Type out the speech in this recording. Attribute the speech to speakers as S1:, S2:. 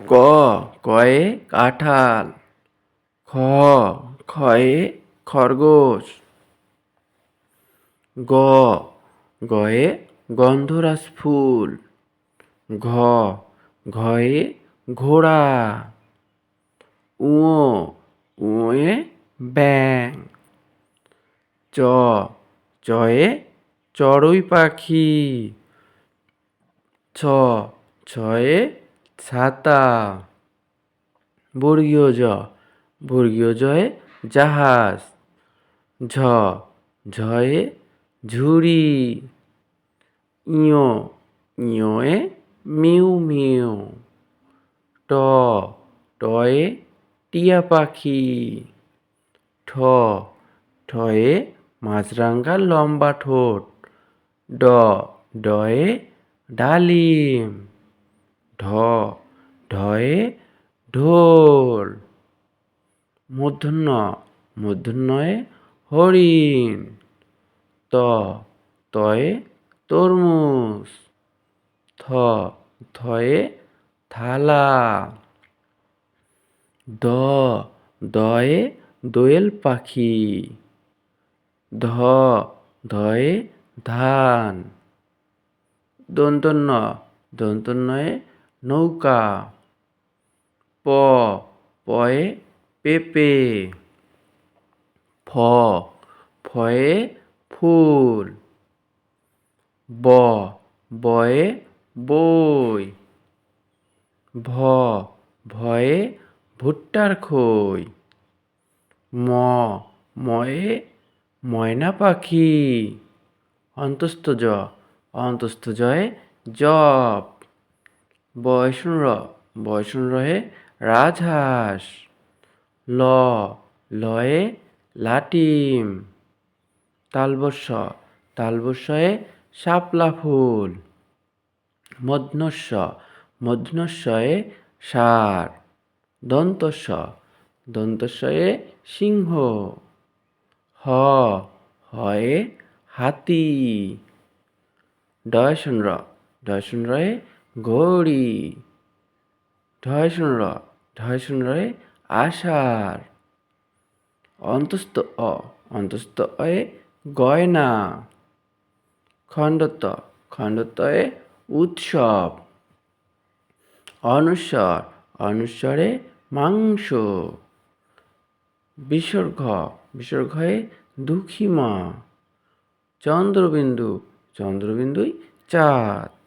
S1: ক কয়ে কাঁঠাল, খ খয়ে খরগোশ, গ, গয়ে গন্ধরাজ ফুল, ঘ, ঘয়ে ঘোড়া উ উঁয়ে ব্যাং চ, চয়ে চড়ুই পাখি, ছ, ছয়ে ছাতা। বর্গীয় জ। বর্গীয় জয়ে জাহাজ। ঝ। ঝয়ে ঝুড়ি। ইয়। ইয়োয়ে মিউ মিউ। ট। টয়ে টিয়া পাখি। ঠ। ঠয়ে মাছরাঙ্গা লম্বা ঠোঁট। ড। ডয়ে ডালিম। ঢ, ঢয়ে ঢোল। মূর্ধন্য মূর্ধন্যয়ে হরিণ। ত, তয়ে তরমুজ। থ, থয়ে থালা। দ, দয়ে দোয়েল পাখি। ধ, ধয়ে ধান। দন্তন্য দন্তন্যয়ে নৌকা। প, পয়ে পেঁপে। ফ, ফয়ে ফুল। ব, বয়ে বই। ভ, ভয়ে ভুট্টার খই। ম, ময়ে ময়না পাখি। অন্তস্থ জ, অন্তস্থ জয়ে জপ। বয়সন র বয়সন রয়ে রাজহাঁস, ল, লয়ে লাটিম, তালবস্য, তালবস্যয়ে শাপলা ফুল মধ্নস্য মধ্নস্যয়ে ষাঁড় দন্তস্য, দন্তস্যয়ে সিংহ, হ, হয়ে হাতি ডয়সন র ঘড়ি ঢয়সন র ঢয়সন রয়ে আষাঢ়। অন্তস্থ অ, অন্তস্থ অয়ে গয়না। খণ্ডত খণ্ডতয়ে উৎসব। অনুস্বর, অনুস্বরে মাংস। বিসর্গ বিসর্গয়ে দুঃখী মা। চন্দ্রবিন্দু, চন্দ্রবিন্দুই চাঁদ।